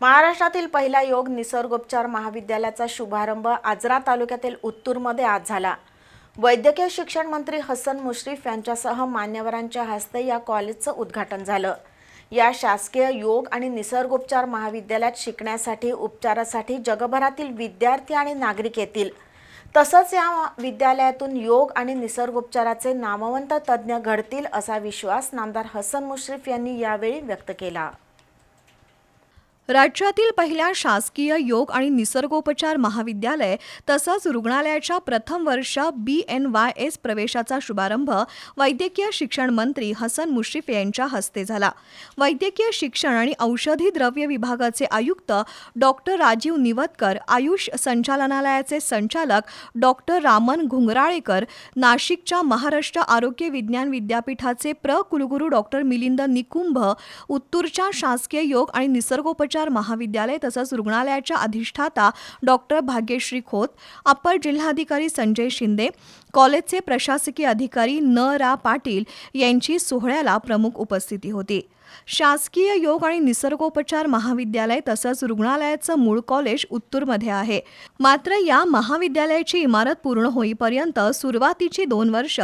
महाराष्ट्रातील पहिला योग निसर्गोपचार महाविद्यालयाचा शुभारंभ आजरा तालुक्यातील उत्तूरमध्ये आज झाला. वैद्यकीय शिक्षण मंत्री हसन मुश्रीफ यांच्यासह मान्यवरांच्या हस्ते या कॉलेजचं उद्घाटन झालं. या शासकीय योग आणि निसर्गोपचार महाविद्यालयात शिकण्यासाठी उपचारासाठी जगभरातील विद्यार्थी आणि नागरिक येतील. तसंच या विद्यालयातून योग आणि निसर्गोपचाराचे नामवंत तज्ज्ञ घडतील असा विश्वास नामदार हसन मुश्रीफ यांनी यावेळी व्यक्त केला. राज्यातील पहिल्या शासकीय योग आणि निसर्गोपचार महाविद्यालय तसंच रुग्णालयाच्या प्रथम वर्ष बी एन वाय एस प्रवेशाचा शुभारंभ वैद्यकीय शिक्षण मंत्री हसन मुश्रीफ यांच्या हस्ते झाला. वैद्यकीय शिक्षण आणि औषधी द्रव्य विभागाचे आयुक्त डॉक्टर राजीव निवतकर आयुष संचालनालयाचे संचालक डॉक्टर रामन घुंगराळेकर नाशिकच्या महाराष्ट्र आरोग्य विज्ञान विद्यापीठाचे प्र कुलगुरू डॉक्टर मिलिंद निकुंभ उत्तूरच्या शासकीय योग आणि निसर्गोपचार महाविद्यालय तसंच रुग्णालयाच्या अधिष्ठाता डॉक्टर भाग्यश्री खोत अप्पर जिल्हाधिकारी संजय शिंदे कॉलेजचे प्रशासकीय अधिकारी न रा पाटील यांची सोहळ्याला प्रमुख उपस्थिती होती. शासकीय योग आणि निसर्गोपचार महाविद्यालय तसंच रुग्णालयाचं मूळ कॉलेज उत्तूरमध्ये आहे. मात्र या महाविद्यालयाची इमारत पूर्ण होईपर्यंत सुरुवातीची दोन वर्ष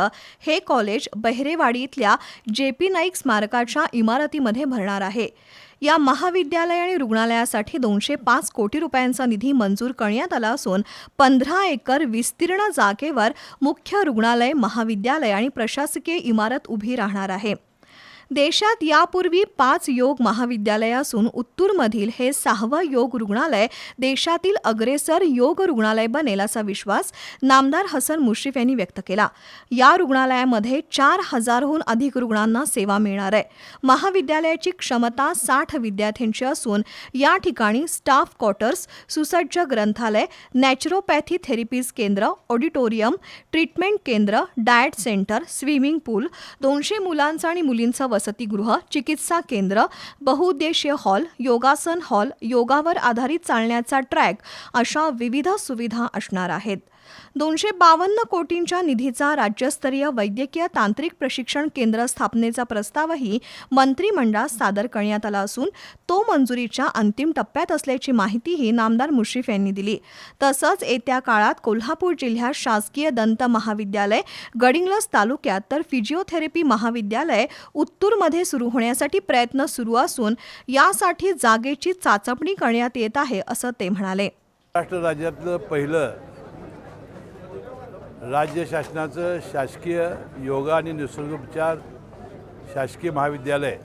हे कॉलेज बहिरेवाडीतल्या जे पी नाईक स्मारकाच्या इमारतीमध्ये भरणार आहे. या महाविद्यालय आणि रुग्णालयासाठी दोनशे पाच कोटी रुपयांचा निधी मंजूर करण्यात आला असून पंधरा एकर विस्तीर्ण जागेवर मुख्य रुग्णालय महाविद्यालय आणि प्रशासकीय इमारत उभी राहणार आहे. देशात यापूर्वी पाच योग महाविद्यालय असून उत्तूरमधील हे सहावं योग रुग्णालय देशातील अग्रेसर योग रुग्णालय बनेल असा विश्वास नामदार हसन मुश्रीफ यांनी व्यक्त केला. या रुग्णालयामध्ये चार हजारहून अधिक रुग्णांना सेवा मिळणार आहे. महाविद्यालयाची क्षमता साठ विद्यार्थ्यांची असून या ठिकाणी स्टाफ क्वार्टर्स सुसज्ज ग्रंथालय नॅचरोपॅथी थेरपीज केंद्र ऑडिटोरियम ट्रीटमेंट केंद्र डाएट सेंटर स्विमिंग पूल दोनशे मुलांचं आणि मुलींचं वसतिगृह चिकित्सा केंद्र बहुउद्देशीय हॉल योगासन हॉल योगावर आधारित चालण्याचा ट्रॅक अशा विविध सुविधा असणार आहेत. दोनशे बावन्न कोटींच्या निधीचा राज्यस्तरीय वैद्यकीय तांत्रिक प्रशिक्षण केंद्र स्थापनेचा प्रस्तावही मंत्रिमंडळात सादर करण्यात आला असून तो मंजुरीच्या अंतिम टप्प्यात असल्याची माहितीही नामदार मुश्रीफ यांनी दिली. तसंच येत्या काळात कोल्हापूर जिल्ह्यात शासकीय दंत महाविद्यालय गडिंग्लज तालुक्यात तर फिजिओथेरपी महाविद्यालय उत्तूरमध्ये सुरू होण्यासाठी प्रयत्न सुरू असून यासाठी जागेची चाचपणी करण्यात येत आहे असं ते म्हणाले. महाराष्ट्र राज्यातलं पहिलं राज्य शासनाचं शासकीय योगा आणि निसर्गोपचार शासकीय महाविद्यालय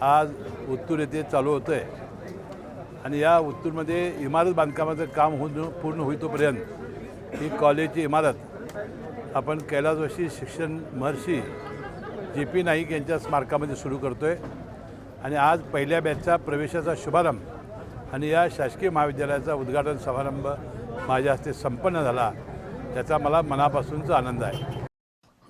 आज उत्तूर येथे चालू होतं आहे आणि या उत्तूरमध्ये इमारत बांधकामाचं काम होऊन पूर्ण होईतोपर्यंत ही कॉलेजची इमारत आपण कैलासवाशी शिक्षण महर्षी जे पी नाईक यांच्या स्मारकामध्ये सुरू करतो आहे आणि आज पहिल्या बॅचचा प्रवेशाचा शुभारंभ आणि या शासकीय महाविद्यालयाचा उद्घाटन समारंभ माझ्या हस्ते संपन्न झाला. त्याचा मला मनापासूनचा आनंद आहे.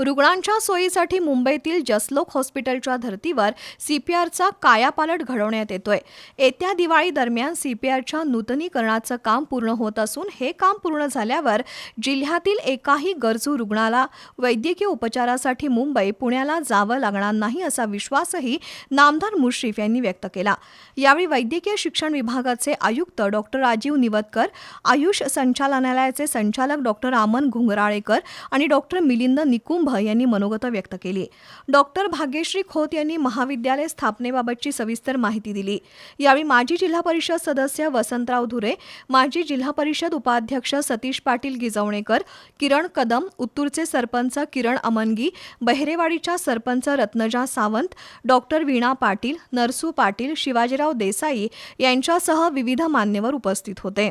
रुग्णांच्या सोयीसाठी मुंबईतील जसलोक हॉस्पिटलच्या धर्तीवर सीपीआरचा कायापालट घडवण्यात येतोय. येत्या दिवाळी दरम्यान सीपीआरच्या नूतनीकरणाचं काम पूर्ण होत असून हे काम पूर्ण झाल्यावर जिल्ह्यातील एकाही गरजू रुग्णाला वैद्यकीय उपचारासाठी मुंबई पुण्याला जावं लागणार नाही असा विश्वासही नामदार मुश्रीफ यांनी व्यक्त केला. यावेळी वैद्यकीय शिक्षण विभागाचे आयुक्त डॉक्टर राजीव निवतकर आयुष संचालनालयाचे संचालक डॉक्टर रामन घुंगराळेकर आणि डॉक्टर मिलिंद निकुंभ यांनी मनोगत व्यक्त केली. डॉक्टर भाग्यश्री खोत यांनी महाविद्यालय स्थापनेबाबतची सविस्तर माहिती दिली. यावेळी माजी जिल्हा परिषद सदस्य वसंतराव धुरे माजी जिल्हा परिषद उपाध्यक्ष सतीश पाटील गिजवणेकर किरण कदम उत्तूरचे सरपंच किरण अमनगी बहिरेवाडीच्या सरपंच रत्नजा सावंत डॉक्टर वीणा पाटील नरसू पाटील शिवाजीराव देसाई यांच्यासह विविध मान्यवर उपस्थित होते.